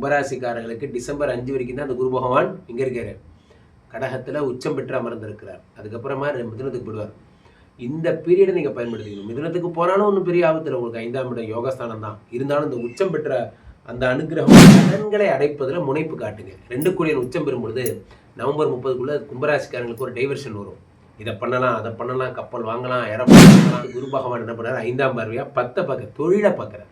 கும்பராசிக்காரர்களுக்கு டிசம்பர் அஞ்சு வரைக்கும் தான் அந்த குரு பகவான் இங்கே இருக்காரு. கடகத்தில் உச்சம் பெற்று அமர்ந்திருக்கிறார். அதுக்கப்புறமா ரெ- மிதுனத்துக்கு போடுவார் இந்த பீரியடை நீங்கள் பயன்படுத்திக்கணும். மிதுனத்துக்கு போனாலும் ஒன்றும் பெரிய ஆபத்தில் உங்களுக்கு ஐந்தாம் இடம் யோகஸ்தானம் தான் இருந்தாலும் இந்த உச்சம் பெற்ற அந்த அனுகிரகம் கடன்களை அடைப்பதில் முனைப்பு காட்டுங்க. ரெண்டு கோடியின் உச்சம் பெறும்பொழுது நவம்பர் முப்பதுக்குள்ளே கும்பராசிக்காரங்களுக்கு ஒரு டைவர்ஷன் வரும். இதை பண்ணலாம் அதை பண்ணலாம் கப்பல் வாங்கலாம் ஏரோப்ளேன் வாங்கலாம். குரு பகவான் என்ன பண்ணார்? ஐந்தாம் பார்வையாக பத்தை பார்க்க தொழிலை பார்க்குறார்.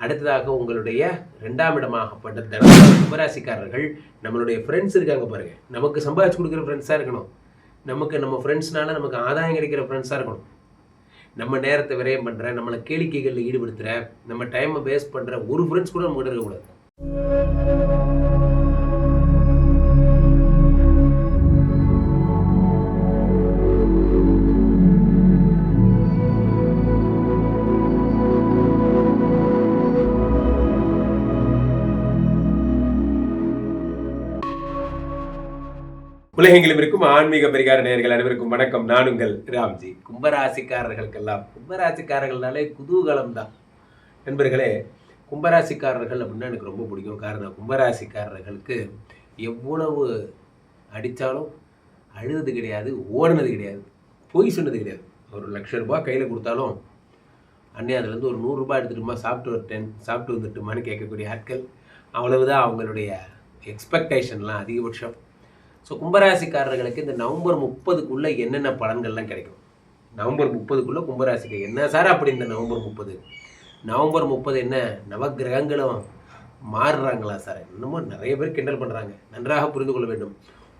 அடுத்ததாக உங்களுடைய ரெண்டாம் இடமாகப்பட்ட தன கும்பராசிக்காரர்கள் நம்மளுடைய ஃப்ரெண்ட்ஸ் இருக்காங்க பாருங்க. நமக்கு சம்பாதிச்சு கொடுக்குற ஃப்ரெண்ட்ஸாக இருக்கணும். நமக்கு நம்ம ஃப்ரெண்ட்ஸ்னால நமக்கு ஆதாயம் கிடைக்கிற ஃப்ரெண்ட்ஸாக இருக்கணும். நம்ம நேரத்தை விரயம் பண்ணுற நம்மளை கேளிக்கைகளில் ஈடுபடுத்துகிற நம்ம டைமை வேஸ்ட் பண்ணுற ஒரு ஃப்ரெண்ட்ஸ் கூட நம்மகிட்ட இருக்கக்கூடாது. உலகெங்கிலும் இருக்கும் ஆன்மீக பரிகார நேர்கள் அனைவருக்கும் வணக்கம். நான் உங்கள் ராம்ஜி. கும்பராசிக்காரர்களுக்கெல்லாம் கும்பராசிக்காரர்கள்னாலே குதூகலம் தான் நண்பர்களே கும்பராசிக்காரர்கள் அப்படின்னா எனக்கு ரொம்ப பிடிக்கும். காரணம் கும்பராசிக்காரர்களுக்கு எவ்வளவு அடித்தாலும் அழுது கிடையாது ஓடினது கிடையாது பொய் சொன்னது கிடையாது. ஒரு லட்ச ரூபாய் கையில் கொடுத்தாலும் அண்ணே அதுலேருந்து ஒரு நூறுரூபா எடுத்துட்டுமா சாப்பிட்டு வரட்டேன் சாப்பிட்டு வந்துட்டுமான்னு கேட்கக்கூடிய ஆட்கள் அவ்வளவுதான் அவங்களுடைய எக்ஸ்பெக்டேஷன்லாம் அதிகபட்சம். ஸோ கும்பராசிக்காரர்களுக்கு இந்த நவம்பர் முப்பதுக்குள்ளே என்னென்ன பலன்கள்லாம் கிடைக்கும்? நவம்பர் முப்பதுக்குள்ளே கும்பராசிக்கு என்ன சார் அப்படி இந்த நவம்பர் முப்பது? நவம்பர் முப்பது என்ன? நவக்கிரகங்களும் மாறுறாங்களா சார்? இன்னமும் நிறைய பேர் கிண்டல் பண்ணுறாங்க நன்றாக புரிந்து கொள்ள வேண்டும்.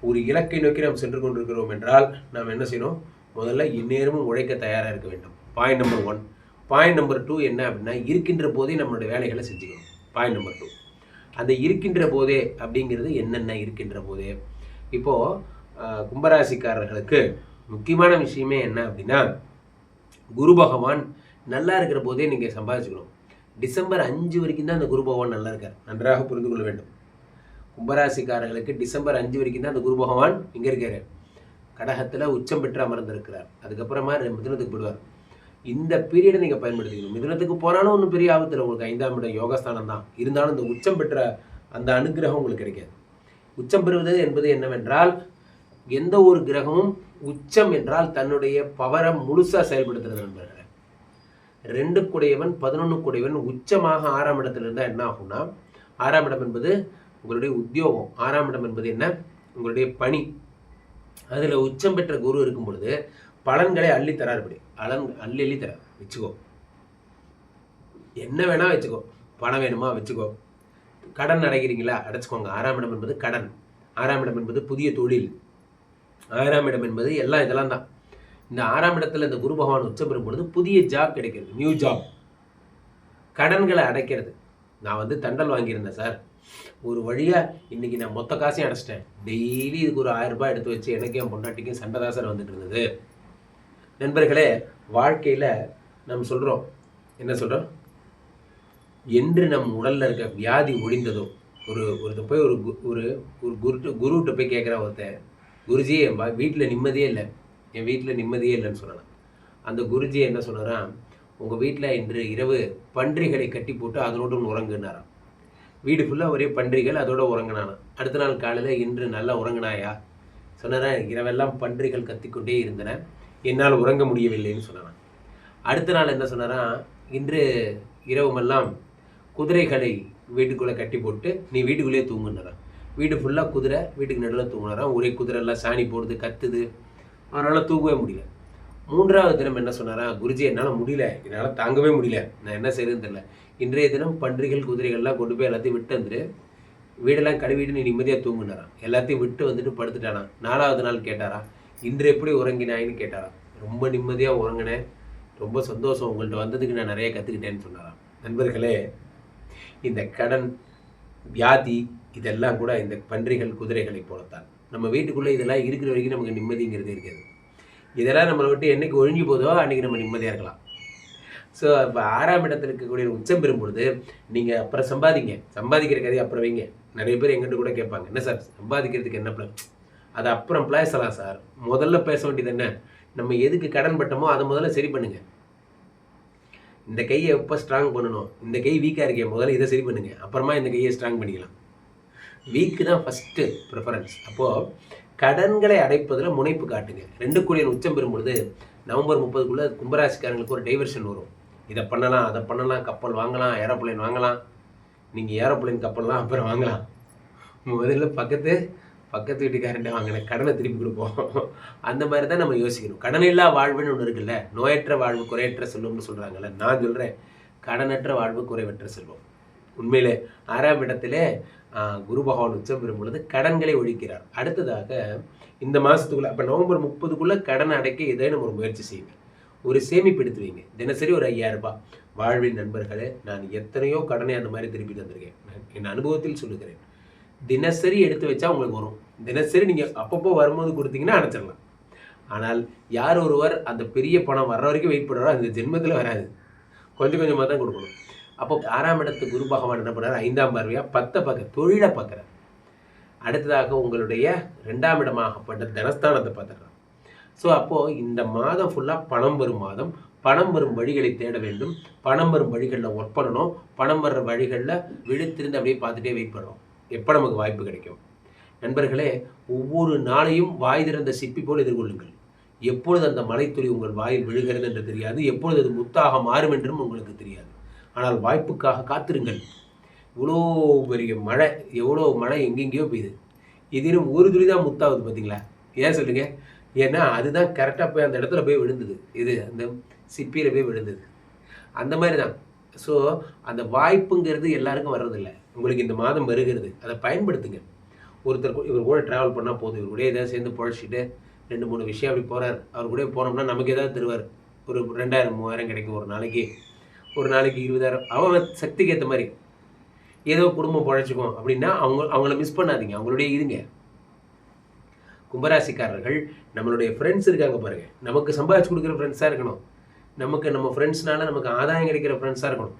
ஒரு இலக்கை நோக்கி நாம் சென்று கொண்டிருக்கிறோம் என்றால் நாம் என்ன செய்யணும்? முதல்ல இந்நேரமும் உழைக்க தயாராக இருக்க வேண்டும். Point number one point number two என்ன அப்படின்னா இருக்கின்ற போதே நம்மளுடைய வேலைகளை செஞ்சுக்கணும். பாயிண்ட் நம்பர் டூ அந்த இருக்கின்ற போதே அப்படிங்கிறது என்னென்ன இருக்கின்ற போதே. இப்போது கும்பராசிக்காரர்களுக்கு முக்கியமான விஷயமே என்ன அப்படின்னா குரு பகவான் நல்லா இருக்கிற போதே நீங்கள் சம்பாதிச்சுக்கணும். டிசம்பர் அஞ்சு வரைக்கும் தான் அந்த குரு பகவான் நல்லா இருக்கார். நன்றாக புரிந்து கொள்ள வேண்டும். கும்பராசிக்காரர்களுக்கு டிசம்பர் அஞ்சு வரைக்கும் தான் அந்த குரு பகவான் இங்கே இருக்காரு. கடகத்தில் உச்சம் பெற்று அமர்ந்திருக்கிறார். அதுக்கப்புறமா மிதுனத்துக்கு போடுவார் இந்த பீரியடை நீங்கள் பயன்படுத்திக்கணும். மிதுனத்துக்கு போனாலும் ஒன்றும் பெரிய ஆபத்தில் உங்களுக்கு ஐந்தாம் இடம் யோகஸ்தானம் தான். இருந்தாலும் இந்த உச்சம் பெற்ற அந்த அனுகிரகம் உங்களுக்கு கிடைக்காது. உச்சம் பெறுவது என்பது என்னவென்றால் எந்த ஒரு கிரகமும் உச்சம் என்றால் தன்னுடைய பவரை முழுசாக செயல்படுத்துறது நண்பர்களே. ரெண்டு குடையவன் பதினொன்று குடையவன் உச்சமாக ஆறாம் இடத்துல இருந்தால் என்ன ஆகும்னா ஆறாம் இடம் என்பது உங்களுடைய உத்தியோகம். ஆறாம் இடம் என்பது என்ன? உங்களுடைய பணி. அதில் உச்சம் பெற்ற குரு இருக்கும் பொழுது பலன்களை அள்ளி தரார் இப்படி. அலன் அள்ளி அள்ளி வச்சுக்கோ. என்ன வேணால் வச்சுக்கோ. பணம் வேணுமா? வச்சுக்கோ. கடன் அடைகிறீங்களா? அடைச்சிக்கோங்க. ஆறாம் இடம் என்பது கடன். ஆறாம் இடம் என்பது புதிய தொழில். ஆறாம் இடம் என்பது எல்லாம் இதெல்லாம் தான். இந்த ஆறாம் இடத்துல இந்த குரு பகவான் உச்சம் பொழுது புதிய ஜாப் கிடைக்கிறது. நியூ ஜாப் கடன்களை அடைக்கிறது. நான் வந்து தண்டல் வாங்கியிருந்தேன் சார். ஒரு வழியாக இன்றைக்கி நான் மொத்த காசையும் அடைச்சிட்டேன். டெய்லி இதுக்கு ஒரு ஆயிரம் ரூபாய் எடுத்து வச்சு எனக்கும் என் பொண்டாட்டிக்கும் சண்டை தான் சார் வந்துட்டு இருந்தது. நண்பர்களே வாழ்க்கையில் நம்ம சொல்கிறோம் என்ன சொல்கிறோம் என்று நம் உடலில் இருக்க வியாதி ஒழிந்ததோ ஒரு ஒருத்த போய் ஒரு கு- ஒரு ஒரு குரு குருகிட்ட போய் கேட்குற ஒருத்தன் குருஜி என் வீட்டில் நிம்மதியே இல்லை. என் வீட்டில் நிம்மதியே இல்லைன்னு சொன்னான் அந்த குருஜி என்ன சொன்னாராம்? உங்கள் வீட்டில் இன்று இரவு பன்றிகளை கட்டி போட்டு அதனோடு உறங்குனாராம். வீடு ஃபுல்லாக ஒரே பன்றிகள் அதோட உறங்கினானா அடுத்த நாள் காலையில் இன்று நல்லா உறங்கினாயா? சொன்னாரா இரவெல்லாம் பன்றிகள் கத்திக்கொண்டே இருந்தன. என்னால் உறங்க முடியவில்லைன்னு சொன்னாரான் அடுத்த நாள் என்ன சொன்னாரான் இன்று இரவுமெல்லாம் குதிரைகளை வீட்டுக்குள்ளே கட்டி போட்டு நீ வீட்டுக்குள்ளேயே தூங்குனாராம் வீடு ஃபுல்லாக குதிரை வீட்டுக்கு நடுவில் தூங்குனாராம் ஒரே குதிரை எல்லாம் சாணி போடுது கத்துது. அவனால் தூங்கவே முடியல. மூன்றாவது தினம் என்ன சொன்னாரா? குருஜி என்னால் முடியல. என்னால் தாங்கவே முடியல. நான் என்ன செய்யறதுன்னு தெரியல. இன்றைய தினம் பன்றிகள் குதிரைகள்லாம் கொண்டு போய் எல்லாத்தையும் விட்டு வந்துட்டு வீடெல்லாம் கழுவிட்டு நீ நிம்மதியாக தூங்குனாராம் எல்லாத்தையும் விட்டு வந்துட்டு படுத்துட்டானா. நாலாவது நாள் கேட்டாரா? இன்று எப்படி உறங்கினாயின்னு கேட்டாராம் ரொம்ப நிம்மதியாக உறங்கினேன். ரொம்ப சந்தோஷம். உங்கள்கிட்ட வந்ததுக்கு நான் நிறைய கற்றுக்கிட்டேன்னு சொன்னாராம் நண்பர்களே இந்த கடன் வியாதி இதெல்லாம் கூட இந்த பன்றிகள் குதிரைகளை போலத்தான். நம்ம வீட்டுக்குள்ளே இதெல்லாம் இருக்கிற வரைக்கும் நமக்கு நிம்மதிங்கிறது இருக்காது. இதெல்லாம் நம்மளை விட்டு என்னைக்கு ஒழிஞ்சு போதோ அன்றைக்கி நம்ம நிம்மதியாக இருக்கலாம். ஸோ இப்போ ஆறாம் இடத்துல இருக்கக்கூடிய உச்சம் பெறும் பொழுது நீங்கள் அப்புறம் சம்பாதிங்க. சம்பாதிக்கிற கதையை அப்புறம் வைங்க. நிறைய பேர் எங்கிட்ட கூட கேட்பாங்க என்ன சார் சம்பாதிக்கிறதுக்கு என்ன பிளான் அது அப்புறம் பேசலாம் சார். முதல்ல பேச வேண்டியது என்ன? நம்ம எதுக்கு கடன் பட்டோமோ அதை முதல்ல சரி பண்ணுங்கள் இந்த கையை எப்போ ஸ்ட்ராங் பண்ணணும்? இந்த கை வீக்காக இருக்கே முதல்ல இதை சரி பண்ணுங்க. அப்புறமா இந்த கையை ஸ்ட்ராங் பண்ணிக்கலாம். வீக்கு தான் ஃபஸ்ட்டு ப்ரிஃபரன்ஸ் அப்போது கடன்களை அடைப்பதில் முனைப்பு காட்டுங்க. ரெண்டு கோடியின் உச்சம் பெறும்பொழுது நவம்பர் முப்பதுக்குள்ளே கும்பராசிக்காரங்களுக்கு ஒரு டைவர்ஷன் வரும். இதை பண்ணலாம் அதை பண்ணலாம் கப்பல் வாங்கலாம் ஏரோப்ளேன் வாங்கலாம். நீங்கள் ஏரோப்ளேன் கப்பல்லாம் அப்புறம் வாங்கலாம். முதல்ல பக்கத்து பக்கத்து வீட்டுக்காரன்ட்ட வாங்கின கடனை திருப்பி கொடுப்போம். அந்த மாதிரி தான் நம்ம யோசிக்கணும். கடனில்லா வாழ்வுன்னு ஒன்று இருக்குல்ல? நோயற்ற வாழ்வு குறையற்ற செல்வம்னு சொல்கிறாங்கல்ல நான் சொல்கிறேன் கடனற்ற வாழ்வு குறைவற்ற செல்வம். உண்மையிலே ஆறாம் இடத்திலே குரு பகவான் உச்சம் பெறும் பொழுது கடன்களை ஒழிக்கிறார். அடுத்ததாக இந்த மாதத்துக்குள்ளே அப்போ நவம்பர் முப்பதுக்குள்ளே கடன் அடைக்க ஏதேனும் ஒரு முயற்சி செய்யுங்க. ஒரு சேமிப்பு எடுத்து வைங்க தினசரி ஒரு ஐயாயிரம் ரூபாய். வாழ்வின் நண்பர்களே நான் எத்தனையோ கடனை அந்த மாதிரி திருப்பி தந்திருக்கேன் என் அனுபவத்தில் சொல்லுகிறேன். தினசரி எடுத்து வச்சா உங்களுக்கு வரும். தினசரி நீங்கள் அப்பப்போ வரும்போது கொடுத்தீங்கன்னா அடைச்சிடலாம். ஆனால் யார் ஒருவர் அந்த பெரிய பணம் வர்ற வரைக்கும் வெயிட் பண்ணுறாரோ அந்த ஜென்மத்தில் வராது. கொஞ்சம் கொஞ்சமாக தான் கொடுக்கணும். அப்போ ஆறாம் இடத்து குரு பகவான் என்ன பண்ணுறாரு ஐந்தாம் பார்வையாக பத்தை பார்க்க தொழிலை பார்க்குறார். அடுத்ததாக உங்களுடைய ரெண்டாம் இடமாகப்பட்ட தனஸ்தானத்தை பார்த்துடுறார் ஸோ அப்போது இந்த மாதம் ஃபுல்லாக பணம் வரும் மாதம். பணம் வரும் வழிகளை தேட வேண்டும். பணம் வரும் வழிகளில் ஒர்க் பண்ணணும். பணம் வர்ற வழிகளில் விழுத்திருந்து அப்படியே பார்த்துட்டே வெயிட் பண்ணணும். எப்போ நமக்கு வாய்ப்பு கிடைக்கும்? நண்பர்களே ஒவ்வொரு நாளையும் வாய் திறந்த சிப்பி போல் எதிர்கொள்ளுங்கள். எப்பொழுது அந்த மலைத்துளி உங்கள் வாயில் விழுகிறது என்று தெரியாது எப்பொழுது அது முத்தாக மாறும் என்றும் உங்களுக்கு தெரியாது. ஆனால் வாய்ப்புக்காக காத்திருங்கள். இவ்வளோ பெரிய மழை எவ்வளோ மழை எங்கெங்கேயோ பெய்யுது இதிலும் ஒரு துளி தான் முத்தாகுது பார்த்தீங்களா? ஏன் சொல்லுங்க ஏன்னா அதுதான் கரெக்டாக போய் அந்த இடத்துல போய் விழுந்தது. இது அந்த சிப்பியில் போய் விழுந்தது. அந்த மாதிரி தான். ஸோ அந்த வாய்ப்புங்கிறது எல்லாருக்கும் வர்றதில்லை. உங்களுக்கு இந்த மாதம் வருகிறது. அதை பயன்படுத்துங்க ஒருத்தர் இவர் கூட ட்ராவல் பண்ணால் போதும். இவர் கூட ஏதாவது சேர்ந்து பழச்சிட்டு ரெண்டு மூணு விஷயம் அப்படி போகிறார் அவர் கூட போனோம்னா நமக்கு ஏதாவது தருவார். ஒரு ரெண்டாயிரம் மூவாயிரம் கிடைக்கும் ஒரு நாளைக்கு. ஒரு நாளைக்கு இருபதாயிரம். அவன் சக்திக்கு ஏற்ற மாதிரி. ஏதோ குடும்பம் பழைச்சிக்கும் அப்படின்னா அவங்க அவங்கள மிஸ் பண்ணாதீங்க. அவங்களுடைய இருங்க கும்பராசிக்காரர்கள் நம்மளுடைய ஃப்ரெண்ட்ஸ் இருக்காங்க பாருங்கள் நமக்கு சம்பாதிச்சு கொடுக்குற ஃப்ரெண்ட்ஸாக இருக்கணும். நமக்கு நம்ம ஃப்ரெண்ட்ஸ்னால நமக்கு ஆதாயம் கிடைக்கிற ஃப்ரெண்ட்ஸாக இருக்கணும்.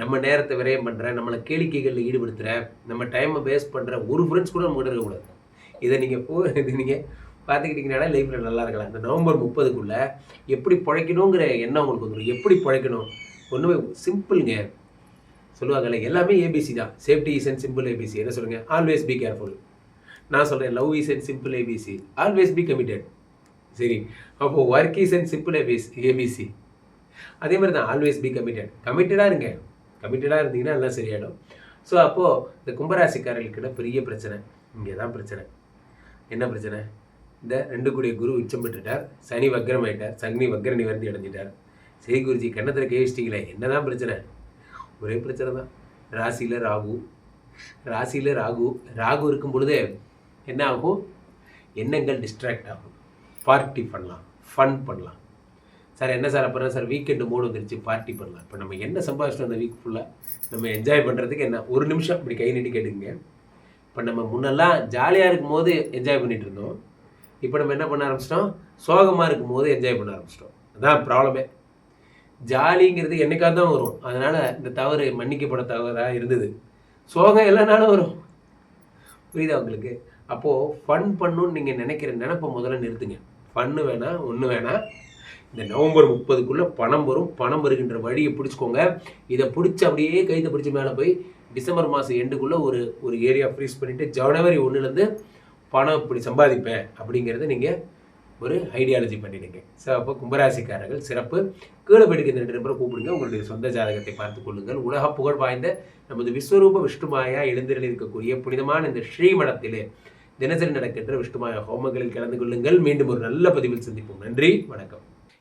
நம்ம நேரத்தை விரயம் பண்ணுற நம்மளை கேளிக்கைகளில் ஈடுபடுத்துகிற நம்ம டைமை வேஸ்ட் பண்ணுற ஒரு ஃப்ரெண்ட்ஸ் கூட நம்ம கிட்ட இருக்கக்கூடாது இதை நீங்கள் போ இது நீங்கள் பார்த்துக்கிட்டிங்கனால லைஃப்பில் நல்லா இருக்கலாம். இந்த நவம்பர் முப்பதுக்குள்ளே எப்படி பிழைக்கணுங்கிற எண்ணம் உங்களுக்கு வந்துடும் எப்படி பிழைக்கணும்? ஒன்றுமே சிம்பிளுங்க சொல்லுவாங்கல்ல எல்லாமே ஏபிசி தான். Safety is and simple ABC என்ன சொல்லுங்கள் ஆல்வேஸ் பி கேர்ஃபுல் நான் சொல்கிறேன் love is and simple ABC always be committed சரி. அப்போது work is and simple ABC ABC அதே மாதிரி தான் ஆல்வேஸ் பி கமிட்டட் கமிட்டடாக இருங்க. கமிட்டடாக இருந்தீங்கன்னா எல்லாம் சரியாயிடும். ஸோ அப்போது இந்த கும்பராசிக்காரர்களுக்கிட்ட பெரிய பிரச்சனை. இங்கே தான் பிரச்சனை. என்ன பிரச்சனை? இந்த ரெண்டு கூடிய குரு உச்சம் பெற்றுட்டார். சனி வக்ரம் ஆயிட்டார் சனி வக்ர நிவர்த்தி அடைஞ்சிட்டார். சரி குருஜி கண்ணத்தில் கேவிச்சிட்டிங்களே என்னதான் பிரச்சனை? ஒரே பிரச்சனை தான். ராசியில் ராகு. ராசியில் ராகு. ராகு இருக்கும் பொழுது என்ன ஆகும்? எண்ணங்கள் டிஸ்ட்ராக்ட் ஆகும். பார்ட்டி பண்ணலாம். ஃபன் பண்ணலாம். சார் என்ன சார் அப்புறம்? சார் வீக்கெண்டு மூடு வந்துருச்சு பார்ட்டி பண்ணலாம். இப்போ நம்ம என்ன சம்பாதிச்சிட்டோம் அந்த வீக் ஃபுல்லாக நம்ம என்ஜாய் பண்ணுறதுக்கு என்ன? ஒரு நிமிஷம் இப்படி கை நீட்டி கேட்டுங்க இப்போ நம்ம முன்னெல்லாம் ஜாலியாக இருக்கும் போது என்ஜாய் பண்ணிட்டு இருந்தோம். இப்போ நம்ம என்ன பண்ண ஆரம்பிச்சிட்டோம்? சோகமாக இருக்கும் போது என்ஜாய் பண்ண ஆரம்பிச்சிட்டோம். அதான் ப்ராப்ளமே ஜாலிங்கிறது என்றைக்காக தான் வரும். அதனால் இந்த தவறு மன்னிக்கப்பட தவறாக இருந்தது. சோகம் எல்லா நாளும் வரும். புரியுதா உங்களுக்கு? அப்போது ஃபன் பண்ணுன்னு நீங்கள் நினைக்கிற நினைப்பை முதல்ல நிறுத்துங்க. ஃபன்னு வேணாம் ஒன்று வேணாம். இந்த நவம்பர் முப்பதுக்குள்ளே பணம் வரும். பணம் வருகின்ற வழியை பிடிச்சிக்கோங்க. இதை பிடிச்சி அப்படியே கைத்தை பிடிச்சி மேலே போய் டிசம்பர் மாதம் எண்டுக்குள்ளே ஒரு ஒரு ஏரியா ஃப்ரீஸ் பண்ணிவிட்டு ஜனவரி ஒன்றுலேருந்து பணம் இப்படி சம்பாதிப்பேன் அப்படிங்கிறத நீங்கள் ஒரு ஐடியாலஜி பண்ணிடுங்க. ஸோ அப்போ கும்பராசிக்காரர்கள் சிறப்பு. கீழே போயிட்டு ரெண்டு நம்பரை கூப்பிடுங்க. உங்களுடைய சொந்த ஜாதகத்தை பார்த்து கொள்ளுங்கள். உலக புகழ் வாய்ந்த நமது விஸ்வரூப விஷ்ணுமாயா எழுந்திரில் இருக்கக்கூடிய புனிதமான இந்த ஸ்ரீமடத்திலே தினசரி நடக்கின்ற விஷ்ணுமாயா ஹோமங்களில் கலந்து கொள்ளுங்கள். மீண்டும் ஒரு நல்ல பதிவில் சந்திப்போம். நன்றி. வணக்கம்.